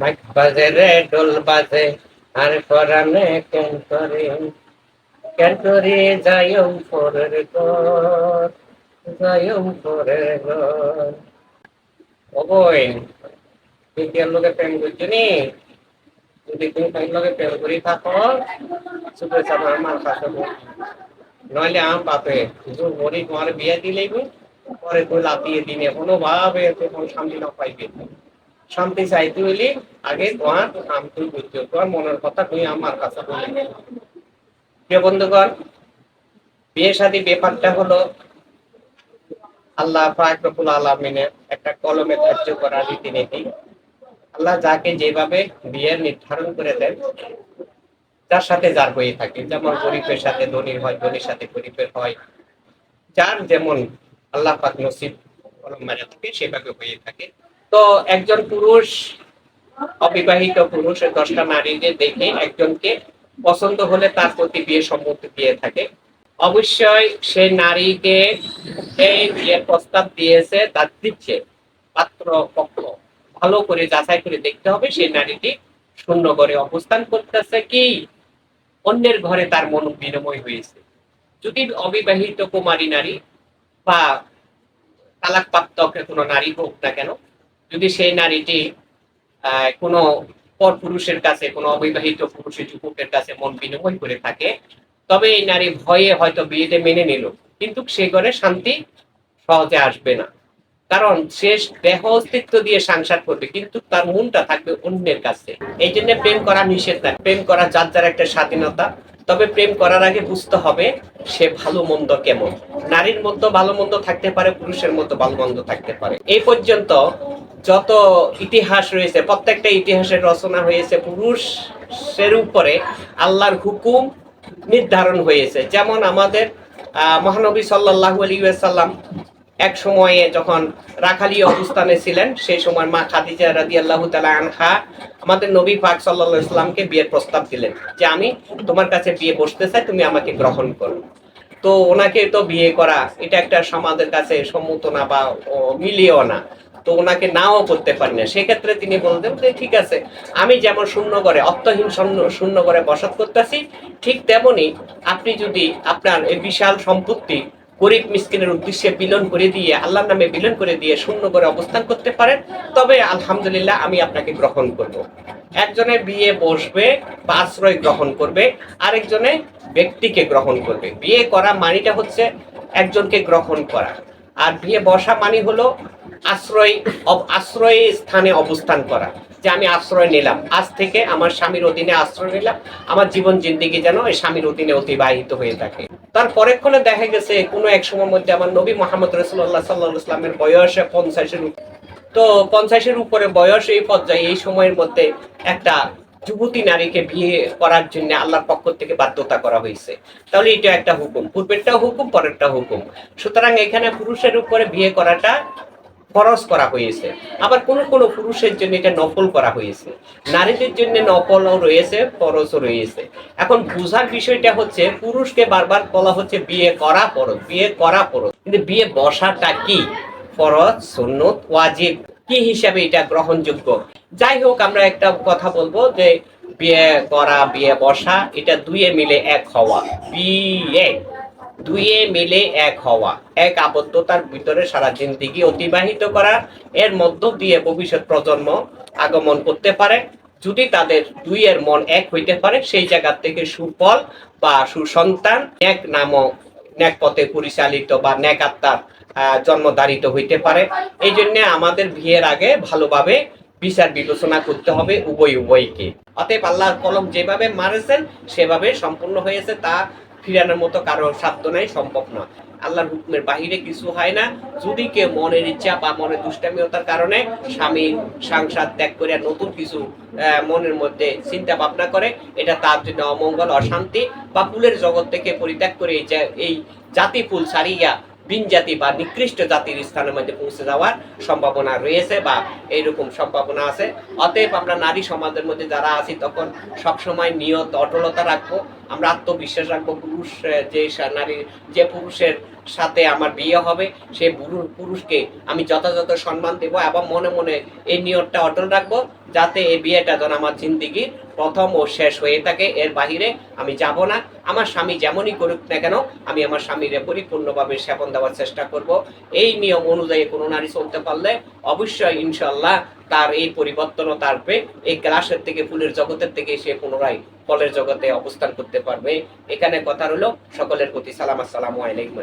Mic বাজে, রে ডোল বাজে, আর পরানে কেন করে? কেন করে যাইম পরের ঘর যাইম পরের ঘর। ওই তুই কি এর লোকে প্রেম করছি নি? যদি তুমি লোকে প্রেম করি থাকো শুধু চাপা আমার কাছে। নইলে আম বাপে জোর মরি তোমার বিয়ে দিলেই পরে তুই লাতিয়ে দিনে কোনো ভাবে তুই কোনো শান্তি না পাইবে। শান্তি চাইতে হইলে আগে তোমার নাম তুই বুঝতে তোমার মনের কথা তুই আমার কাছে বলে প্রিয় বন্ধুগণ, বিয়ে শাদী ব্যাপারটা হলো আল্লাহ ফাকরুল আলমিনের একটা কলমে ধার্য করা রীতিনীতি। আল্লাহ যাকে যেভাবে বিয়ের নির্ধারণ করে দেন, যার সাথে যার হয়ে থাকে। যেমন গরিবের সাথে ধনীর হয়, ধনীর সাথে গরিবের হয়। যার যেমন আল্লাহ পাক নসিব কলম মারা থাকে, সেভাবে হয়ে থাকে। তো একজন পুরুষ, অবিবাহিত পুরুষ দশটা নারীকে দেখে একজনকে পছন্দ হলে তার প্রতি বিয়ে সম্মতি দিয়ে থাকে। অবশ্যই সে নারীকে এই বিয়ের প্রস্তাব দিয়েছে তার দিচ্ছে, পাত্র পক্ষ। ভালো করে যাচাই করে দেখতে হবে সেই নারীটি শূন্য ঘরে অবস্থান করতেছে কি? অন্যের ঘরে তার মন বিনিময় হয়েছে। যদি অবিবাহিত কুমারী নারী বা তালাকপ্রাপ্ত কোনো নারী হোক না কেন যদি সেই নারীটি কোনো পর পুরুষের কাছে, কোনো অবিবাহিত পুরুষের যুবকের কাছে মন বিনিময় করে থাকে, তবে এই নারী ভয়ে হয়তো বিয়েতে মেনে নিল। কিন্তু সে ঘরে শান্তি সহজে আসবে না। কারণ সে দেহ অস্তিত্ব দিয়ে সংসার করবে, কিন্তু তার মনটা থাকবে অন্যের কাছে। এই জন্য প্রেম করা নিষেধ না। প্রেম করা যার যার একটা স্বাধীনতা। তবে প্রেম করার আগে বুঝতে হবে সে ভালো মন্দ কেমন। নারীর মধ্যে ভালো মন্দ থাকতে পারে, পুরুষের মধ্যে ভালো মন্দ থাকতে পারে। এই পর্যন্ত যত ইতিহাস রয়েছে, প্রত্যেকটা ইতিহাসের রচনা হয়েছে, পুরুষের উপরে আল্লাহর হুকুম নির্ধারণ হয়েছে। যেমন আমাদের মহানবী সাল্লাল্লাহু আলাইহি ওয়াসাল্লাম এক সময়ে যখন রাখালি অবস্থানে ছিলেন, সেই সময় মা খাদিজা রাদিয়াল্লাহু তাআলা আনহা আমাদের নবী পাক সাল্লাল্লাহু আলাইহি সাল্লামকে বিয়ের প্রস্তাব দিলেন যে, আমি তোমার কাছে বিয়ে বসতে চাই, তুমি আমাকে গ্রহণ করো। তো ওনাকে তো বিয়ে করা, এটা একটা সমাজের কাছে সম্মত না বা মিলিয়েও না। তো ওনাকে নাও করতে পারি না। সেক্ষেত্রে তিনি বলতেন যে, ঠিক আছে, আমি যেমন শূন্য করে অর্থহীন শূন্য করে বসত করতেছি, ঠিক তেমনি আপনি যদি আপনার এই বিশাল সম্পত্তি গরিব মিসকিনের উদ্দেশ্যে বিলন করে দিয়ে, আল্লাহর নামে বিলন করে দিয়ে শূন্য করে অবস্থান করতে পারেন, তবে আলহামদুলিল্লাহ আমি আপনাকে গ্রহণ করব। একজনে বিয়ে বসবে, বা আশ্রয় গ্রহণ করবে, আরেকজনে ব্যক্তিকে গ্রহণ করবে। বিয়ে করা মানিটা হচ্ছে একজনকে গ্রহণ করা। আর বিয়ে বসা মানি হলো আশ্রয় আশ্রয় স্থানে অবস্থান করা। যে আমি আশ্রয় নিলাম। আজ থেকে আমার স্বামীর অধীনে আশ্রয় নিলাম। আমার জীবন জিন্দিগি যেন এই স্বামীর অধীনে অতিবাহিত হয়ে থাকে। তার পরেক্ষণে দেখা গেছে, কোনো এক সময়ের মধ্যে আমার নবী মোহাম্মদ রসুল্লাহ সাল্লাহ ইসলামের বয়স পঞ্চাশের তো পঞ্চাশের উপরে বয়স এই পর্যায়ে, এই সময়ের মধ্যে একটা যুবতী নারীকে বিয়ে করার জন্য আল্লাহর পক্ষ থেকে বাধ্যতা করা হয়েছে। তাহলে এটা একটা হুকুম। পূর্বেরটাও হুকুম, পরেরটা হুকুম। সুতরাং এখানে পুরুষের উপরে বিয়ে করাটা ফরজ করা হয়েছে। আবার কোন কোন পুরুষের জন্য এটা নফল করা হয়েছে। নারীদের জন্য নফলও রয়েছে ফরজও রয়েছে। এখন বুঝার বিষয়টা হচ্ছে, পুরুষকে বারবার বলা হচ্ছে, বিয়ে করা ফরজ, বিয়ে করা ফরজ। কিন্তু বিয়ে বসাটা কি? ফরজ, সুন্নত, ওয়াজিব। কি হিসাবে এটা গ্রহণযোগ্য? যাই হোক, আমরা একটা কথা বলব যে, বিয়ে করা, বিয়ে বসা, এটা দুয়ে মিলে এক হওয়া। বিয়ে। দুয়ে মিলে এক হওয়া। এক আবদ্ধতার ভিতরে সারা জিন্দিগি অতিবাহিত করা। এর মধ্য দিয়ে ভবিষ্যৎ প্রজন্ম আগমন করতে পারে। যদি তাদের দুইয়ের মন এক হইতে পারে সেই জায়গা থেকে সুফল বা সুসন্তান এক নামক ন্যাক পথে পরিচালিত বা ন্যাক আত্মার আহ, জন্মধারিত হইতে পারে। এই জন্য আমাদের বিয়ের আগে ভালোভাবে বিচার বিবেচনা করতে হবে উভয় উভয়কে। অতএব আল্লাহর কলম যেভাবে মারেছেন সেভাবে সম্পূর্ণ হয়েছে তা ফিরানোর মতো কারও সাধ্য নাই, সম্ভব নয় আল্লাহর হুকুমের বাহিরে কিছু হয় না। যদি কেউ মনের ইচ্ছা বা মনের দুষ্টামিয়তার কারণে স্বামী সংসার ত্যাগ করে নতুন কিছু মনের মধ্যে চিন্তা ভাবনা করে, এটা তার জন্য অমঙ্গল, অশান্তি বা ফুলের জগৎ থেকে পরিত্যাগ করে এই জাতি ফুল ছাড়িয়া বিন জাতি বা নিকৃষ্ট জাতির স্থানের মধ্যে পৌঁছে যাওয়ার সম্ভাবনা রয়েছে বা এইরকম সম্ভাবনা আছে। অতএব আমরা নারী সমাজের মধ্যে যারা আছি, তখন সবসময় নিয়ত, অটলতা রাখব। আমরা আত্মবিশ্বাস রাখব, পুরুষ যে নারী, যে পুরুষের সাথে আমার বিয়ে হবে, সে পুরু- পুরুষকে আমি যথাযথ সম্মান দেব এবং মনে মনে এই নিয়তটা অটল রাখব, যাতে এই বিয়েটা যেন আমার জিন্দিগির প্রথম ও শেষ হয়ে থাকে। এর বাহিরে আমি যাব না। আমার স্বামী যেমনই করুক না কেন, আমি আমার স্বামীরে পরিপূর্ণভাবে সেবন দেওয়ার চেষ্টা করব। এই নিয়ম অনুযায়ী কোনো নারী চলতে পারলে অবশ্যই ইনশাল্লাহ তার এই পরিবর্তনও থাকবে। এই গ্লাসের থেকে, ফুলের জগতের থেকে সে পুনরায় ফলের জগতে অবস্থান করতে পারবে। এখানে কথা হলো সকলের প্রতি সালাম, আসসালামু আলাইকুম।